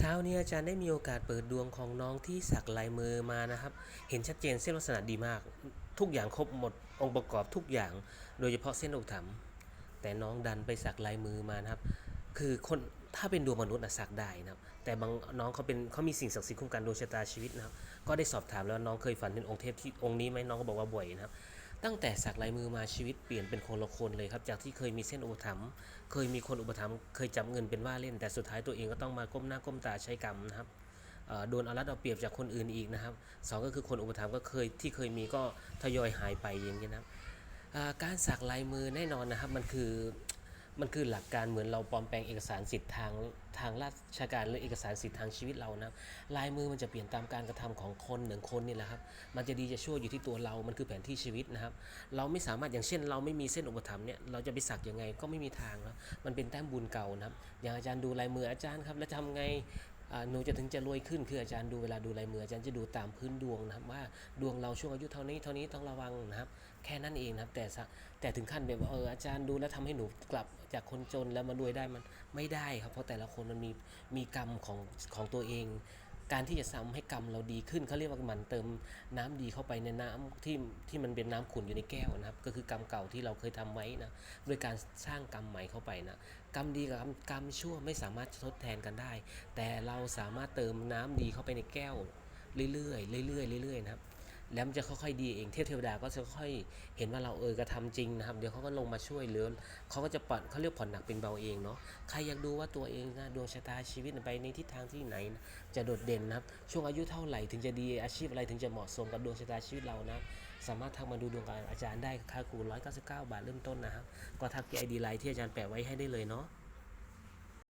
เช้านี้อาจารย์ได้มีโอกาสเปิดดวงของน้องที่สักลายมือมานะครับ เห็นชัดเจนเส้นลักษณะดีมาก ทุกอย่างครบหมดองค์ประกอบทุกอย่าง โดยเฉพาะเส้นอกถำแต่น้องดันไปสักลายมือมานะครับ คือคนถ้าเป็นดวงมนุษย์นะสักได้นะครับ แต่บางน้องเขาเป็นเขามีสิ่งศักดิ์สิทธิ์คุ้มกันดวงชะตาชีวิตนะครับ ก็ได้สอบถามแล้วน้องเคยฝันเห็นองค์เทพที่องค์นี้ไหมน้องก็บอกว่าบ่อยนะครับ ตั้งแต่สักลายมือมาชีวิตเปลี่ยนเป็นคนละคนเลยครับ จากที่เคยมีเส้นอุปถัมภ์เคยมีคนอุปถัมภ์เคยจับเงินเป็นว่าเล่น แต่สุดท้ายตัวเองก็ต้องมาก้มหน้าก้มตาใช้กรรมนะครับโดนเอารัดเอาเปรียบจากคนอื่นอีกนะครับสองก็คือคนอุปถัมภ์ก็เคยที่เคยมีก็ทยอยหายไปอย่างนี้นะครับการสักลายมือแน่นอนนะครับมันคือ มันคือหลักการเหมือนเราปลอมแปลงเอกสารสิทธิ์ทางทางราชการหรือเอกสารสิทธิ์ทางชีวิตเรานะลายมือมันจะเปลี่ยนตามการกระทำของคนหนึ่งคนนี่แหละครับ มันจะดีจะชั่วอยู่ที่ตัวเรา มันคือแผนที่ชีวิตนะครับ เราไม่สามารถอย่างเช่น เราไม่มีเส้นอุปถัมภ์เนี่ยเราจะไปสักยังไงก็ไม่มีทางแล้วมันเป็นแต้มบุญเก่านะครับ อย่างอาจารย์ดูลายมืออาจารย์ครับแล้วทำไง หนูจะถึงจะรวยขึ้นคืออาจารย์ดูเวลาดูลายมืออาจารย์จะดูตามพื้นดวงนะครับว่าดวงเราช่วงอายุเท่านี้เท่านี้ต้องระวังนะครับแค่นั้นเองนะครับแต่แต่ถึงขั้นแบบว่าเอออาจารย์ดูแล้วทำให้หนูกลับจากคนจนแล้วมารวยได้มันไม่ได้ครับเพราะแต่ละคนมันมีมีกรรมของของตัวเอง การที่จะทำให้กรรมเราดีขึ้นเขาเรียกว่ามันเติมน้ำดีเข้าไปในน้ำที่ที่มันเป็นน้ำขุ่นอยู่ในแก้วนะครับ ก็คือกรรมเก่าที่เราเคยทำไว้นะด้วยการสร้างกรรมใหม่เข้าไปนะกรรมดีกับกรรมชั่วไม่สามารถทดแทนกันได้ แต่เราสามารถเติมน้ำดีเข้าไปในแก้ว เรื่อยๆเรื่อยๆเรื่อยๆนะครับ แล้วมันจะค่อยๆดีเองเทพเทวดาก็จะค่อยเห็นว่าเราเออกระทำจริงนะครับ เดี๋ยวเขาก็ลงมาช่วยเหลือเขาก็จะผ่อนเขาเรียกผ่อนหนักเป็นเบาเองเนาะใครอยากดูว่าตัวเองนะดวงชะตาชีวิตไปในทิศทางที่ไหน จะโดดเด่นนะครับ ช่วงอายุเท่าไหร่ถึงจะดีอาชีพอะไรถึงจะเหมาะสมกับดวงชะตาชีวิตเรานะสามารถทักมาดูดวงกับอาจารย์ได้ค่าครู199 บาทเริ่มต้นนะครับก็ทักที่ไอดีไลน์ที่อาจารย์แปะไว้ให้ได้เลยเนาะ